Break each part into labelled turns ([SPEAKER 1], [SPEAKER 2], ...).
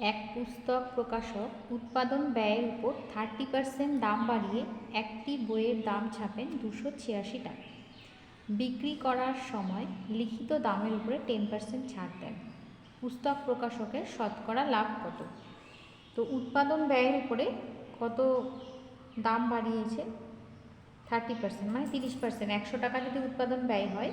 [SPEAKER 1] এক পুস্তক প্রকাশক উৎপাদন ব্যয়ের উপর থার্টি পার্সেন্ট দাম বাড়িয়ে একটি বইয়ের দাম ছাপেন দুশো ছিয়াশি টাকা। বিক্রি করার সময় লিখিত দামের উপরে টেন পার্সেন্ট ছাড় দেন। পুস্তক প্রকাশকের শতকরা লাভ কত? তো উৎপাদন ব্যয়ের উপরে কত দাম বাড়িয়েছে? থার্টি পার্সেন্ট মানে তিরিশ পার্সেন্ট। একশো টাকা যদি উৎপাদন ব্যয় হয়,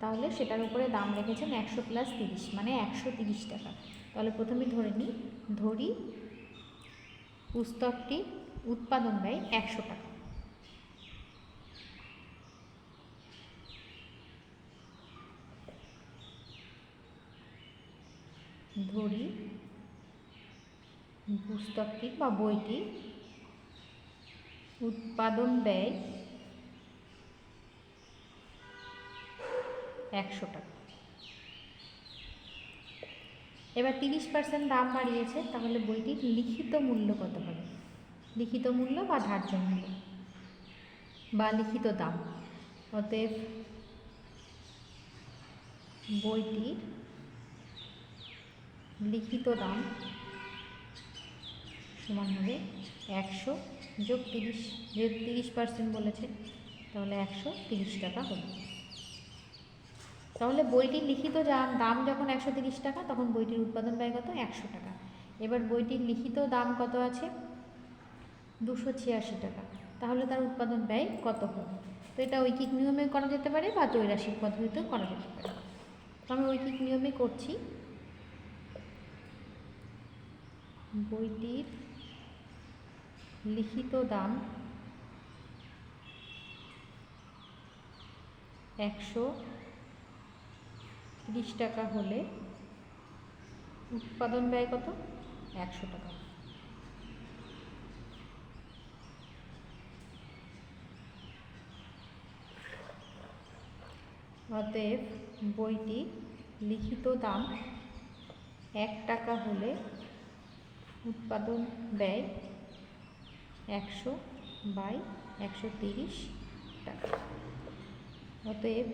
[SPEAKER 1] তাহলে সেটার উপরে দাম রেখেছেন একশো প্লাস তিরিশ মানে একশো তিরিশ টাকা। তাহলে প্রথমে ধরে নিই, ধরি, পুস্তকটি উৎপাদন ব্যয় একশো টাকা। ধরি, পুস্তকটি বা বইটি উৎপাদন ব্যয় একশো টাকা। এবার তিরিশ পার্সেন্ট দাম বাড়িয়েছে, তাহলে বইটির লিখিত মূল্য কত হবে? লিখিত মূল্য বা ধার্য মূল্য? বা লিখিত দাম? অতএব বইটির লিখিত দাম সমান হবে একশো যোগ তিরিশ, যেহেতু তিরিশ পার্সেন্ট বলেছে, তাহলে একশো তিরিশ টাকা হবে। তাহলে বইটির লিখিত দাম যখন একশো তিরিশ টাকা, তখন বইটির উৎপাদন ব্যয় কত? একশো টাকা। এবার বইটির লিখিত দাম কত আছে? দুশো ছিয়াশি টাকা। তাহলে তার উৎপাদন ব্যয় কত হবে? তো এটা ঐকিক নিয়মে করা যেতে পারে বা ত্রৈরাশিক পদ্ধতিতেও করা যেতে পারে। তো আমি ঐকিক নিয়মে করছি। বইটির লিখিত দাম একশো তিরিশ টাকা হলে উৎপাদন ব্যয় কত? একশো টাকা। অতএব বইটি লিখিত দাম এক টাকা হলে উৎপাদন ব্যয় একশো বাই একশো তিরিশ টাকা। অতএব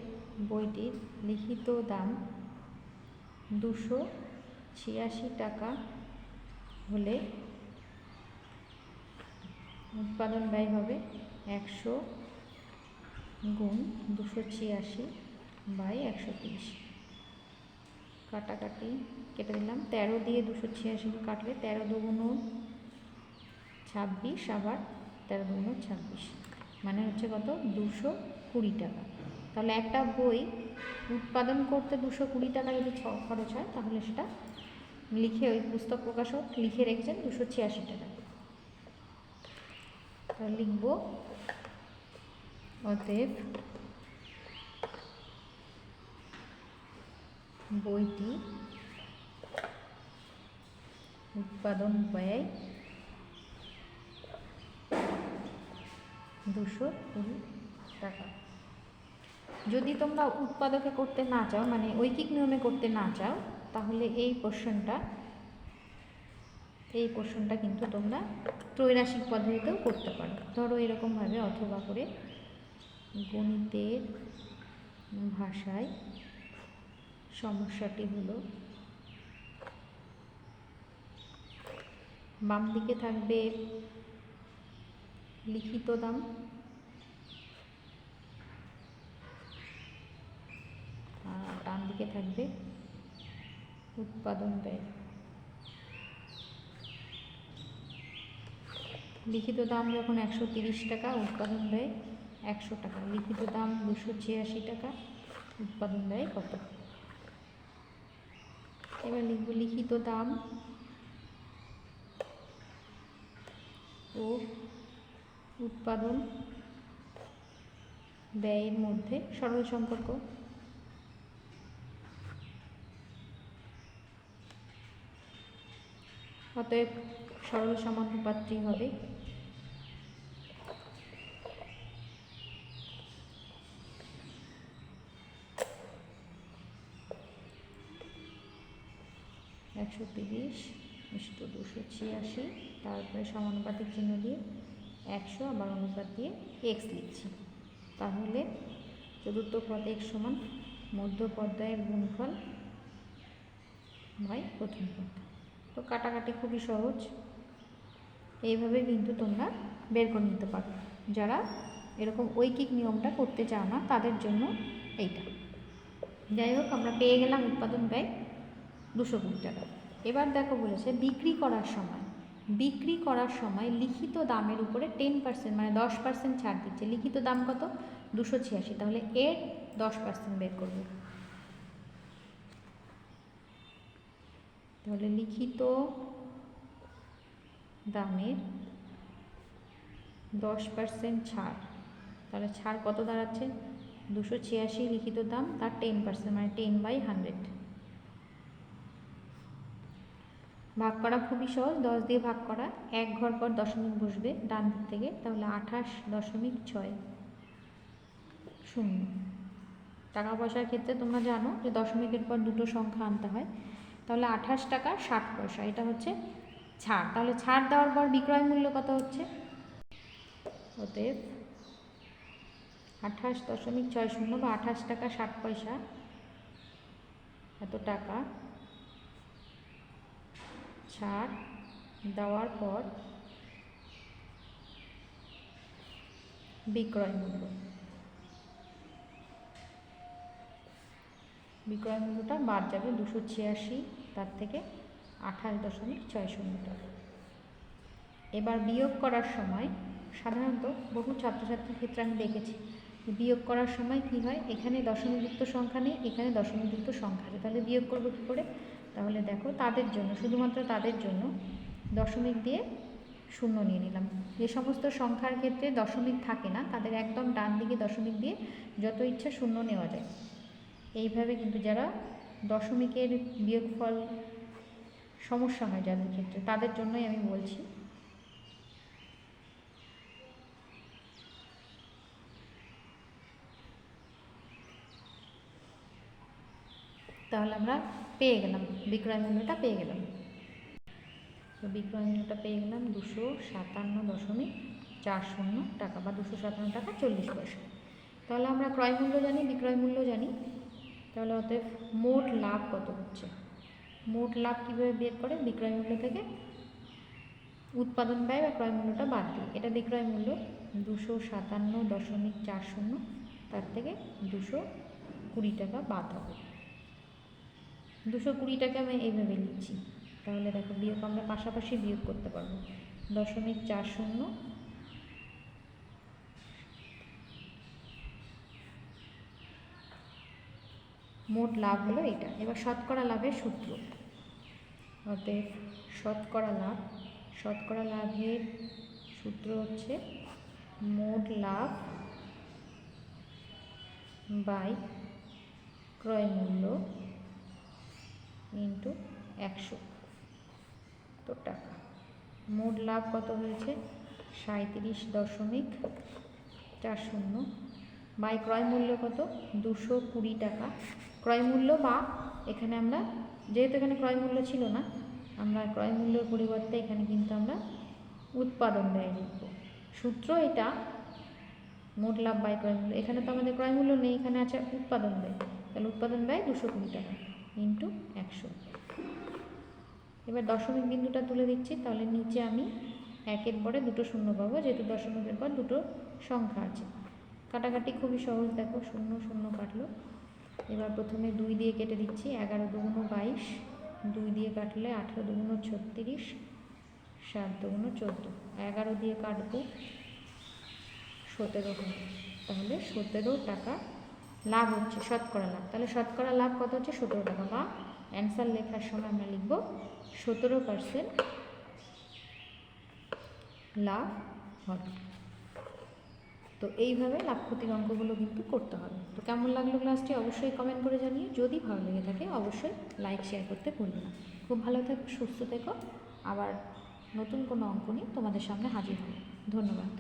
[SPEAKER 1] বইটির লিখিত দাম দুশো ছিয়াশি টাকা হলে উৎপাদন ব্যয় হবে একশো গুণ দুশো ছিয়াশি বাই একশো তিরিশ। কাটাকাটি কেটে দিলাম। তেরো দিয়ে দুশো ছিয়াশিকে কাটলে তেরো দুগুণ ছাব্বিশ, আবার তেরো দুগুণ ছাব্বিশ। মানে হচ্ছে কত? দুশো কুড়ি টাকা। তাহলে একটা বই উৎপাদন করতে দুশো কুড়ি টাকা যদি খরচ হয়, তাহলে সেটা লিখে ওই পুস্তক প্রকাশক লিখে রেখেছেন দুশো ছিয়াশি টাকা। লিখব অতএব বইটি উৎপাদন ব্যয় দুশো কুড়ি টাকা। যদি তোমরা উৎপাদকে করতে না চাও মানে ঐকিক নিয়মে করতে না চাও, তাহলে এই পোর্শনটা এই পোর্শনটা কিন্তু তোমরা ত্রৈরাশিক পদ্ধতিতেও করতে পারো। ধরো এরকমভাবে অথবা করে গণিতের ভাষায় সমস্যাটি হলো বাম দিকে থাকবে লিখিত দাম। আর থাকবে উৎপাদন ব্যয়। লিখিত দাম যখন একশো টাকা, উৎপাদন ব্যয় একশো টাকা। লিখিত দাম দুশো ছিয়াশি টাকা, উৎপাদন ব্যয় কত? এবার লিখব লিখিত দাম ও উৎপাদন ব্যয়ের মধ্যে সরল সম্পর্ক। অতএব সরল সমানুপাতটি হবে। একশো তিরিশ ইষ্ট দুশো ছিয়াশি। তারপরে সমানুপাতিক চিহ্ন দিয়ে একশো, আবার অনুপাত দিয়ে এক্স লিখছি। তাহলে চতুর্থ পদ এক্স সমান মধ্য পর্যায়ের গুণফল বাই প্রথম পদ। তো কাটাকাটি খুবই সহজ। এইভাবে কিন্তু তোমরা বের করে নিতে পারো। যারা এরকম ঐকিক নিয়মটা করতে চাও না, তাদের জন্য এইটা। যাই হোক, আমরা পেয়ে গেলাম উৎপাদন ব্যয় দুশো কুড়ি টাকা। এবার দেখো বলেছে, বিক্রি করার সময়, বিক্রি করার সময় লিখিত দামের উপরে টেন পার্সেন্ট মানে দশ পার্সেন্ট ছাড় দিচ্ছে। লিখিত দাম কত? দুশো ছিয়াশি। তাহলে এর দশ পার্সেন্ট বের করব। তাহলে লিখিত দামের দশ পার্সেন্ট ছাড়। তাহলে ছাড় কত দাঁড়াচ্ছে? দুশো ছিয়াশি লিখিত দাম, তার টেন পার্সেন্ট মানে টেন বাই হান্ড্রেড ভাগ করা খুবই সহজ, দশ দিয়ে ভাগ করা, এক ঘর পর দশমিক বসবে ডান দিক থেকে, তাহলে আঠাশ দশমিক ছয় শূন্য। টাকা পয়সার ক্ষেত্রে তোমরা জানো যে দশমিকের পর দুটো সংখ্যা আনতে হয়। তাহলে আঠাশ টাকা ষাট পয়সা, এটা হচ্ছে ছাড়। তাহলে ছাড় দেওয়ার পর বিক্রয় মূল্য কত হচ্ছে? অতএব আঠাশ দশমিক ছয় শূন্য বা আঠাশ টাকা ষাট পয়সা, এত টাকা ছাড় দেওয়ার পর বিক্রয় মূল্য। বিক্রয় মূল্যটা বাদ যাবে দুশো ছিয়াশি। তার থেকে আঠাশ দশমিক ছয় শূন্য টাকা এবার বিয়োগ করার সময় সাধারণত বহু ছাত্রছাত্রীর ক্ষেত্রে আমি দেখেছি বিয়োগ করার সময় কি হয়? এখানে দশমিকযুক্ত সংখ্যা নেই, এখানে দশমিকযুক্ত সংখ্যা আছে। তাহলে বিয়োগ করব কী করে? তাহলে দেখো তাদের জন্য, শুধুমাত্র তাদের জন্য দশমিক দিয়ে শূন্য নিয়ে নিলাম। যে সমস্ত সংখ্যার ক্ষেত্রে দশমিক থাকে না, তাদের একদম ডান দিকে দশমিক দিয়ে যত ইচ্ছা শূন্য নেওয়া যায়। এইভাবে কিন্তু যারা দশমিকের বিয়োগফল সমস্যা হয় যাদের ক্ষেত্রে, তাদের জন্যই আমি বলছি। তাহলে আমরা পেয়ে গেলাম, বিক্রয় মূল্যটা পেয়ে গেলাম। তো বিক্রয় মূল্যটা পেয়ে গেলাম দুশো সাতান্ন দশমিক চার শূন্য টাকা বা দুশো সাতান্ন টাকা চল্লিশ পয়সা। তাহলে আমরা ক্রয় মূল্য জানি, বিক্রয় মূল্য জানি। তাহলে অতএব মোট লাভ কত হচ্ছে? মোট লাভ কীভাবে বের করে? বিক্রয় মূল্য থেকে উৎপাদন ব্যয় বা ক্রয় মূল্যটা বাদ দিই এটা বিক্রয় মূল্য দুশো সাতান্ন দশমিক চার শূন্য, তার থেকে দুশো কুড়ি টাকা বাদ হবে। দুশো কুড়ি টাকা আমি এইভাবে নিচ্ছি তাহলে দেখো বিয়োগ আমরা পাশাপাশি বিয়োগ করতে পারব। দশমিক চার শূন্য মোট লাভ হলো এটা এবার শতকরা লাভের সূত্র। অতএব শতকরা লাভ, শতকরা লাভের সূত্র হচ্ছে মোট লাভ বাই ক্রয় মূল্য ইন্টু একশো তো টাকা। মোট লাভ কত হয়েছে? সাঁত্রিশ দশমিক চার শূন্য। বাই ক্রয় মূল্য কত? দুশো কুড়ি টাকা। ক্রয় মূল্য বা এখানে আমরা, যেহেতু এখানে ক্রয় মূল্য ছিল না, আমরা ক্রয় মূল্যের পরিবর্তে এখানে কিন্তু আমরা উৎপাদন ব্যয় লিখব। সূত্র এটা, মোট লাভ বাই ক্রয় মূল্য, এখানে তো আমাদের ক্রয় মূল্য নেই, এখানে আছে উৎপাদন ব্যয়। তাহলে উৎপাদন ব্যয় দুশো কুড়ি টাকা ইন্টু একশো। এবার দশমিক বিন্দুটা তুলে দিচ্ছি, তাহলে নিচে আমি একের পরে দুটো শূন্য পাবো, যেহেতু দশমিকের পর দুটো সংখ্যা আছে। কাটাকাটি খুবই সহজ, দেখো, শূন্য শূন্য কাটলো। এবার প্রথমে দুই দিয়ে কেটে দিচ্ছি, এগারো দুগুণ বাইশ, দুই দিয়ে কাটলে আঠেরো দুগুণ ছত্রিশ, সাত দুগুণ চোদ্দ। এগারো দিয়ে কাটবো সতেরো তাহলে সতেরো টাকা লাভ হচ্ছে, শতকরা লাভ। তাহলে শতকরা লাভ কত হচ্ছে? সতেরো টাকা। বা অ্যান্সার লেখার সময় আমরা লিখব সতেরো পার্সেন্ট লাভ হবে। তো এইভাবে লাভ ক্ষতির অঙ্কগুলো কিন্তু করতে হবে। তো কেমন লাগল ক্লাসটি অবশ্যই কমেন্ট করে জানিয়ে যদি ভালো লেগে থাকে অবশ্যই লাইক শেয়ার করতে ভুলবে না। খুব ভালো থেকো, সুস্থ থেকো। আবার নতুন কোনো অঙ্ক নিয়ে তোমাদের সামনে হাজির হবে। ধন্যবাদ।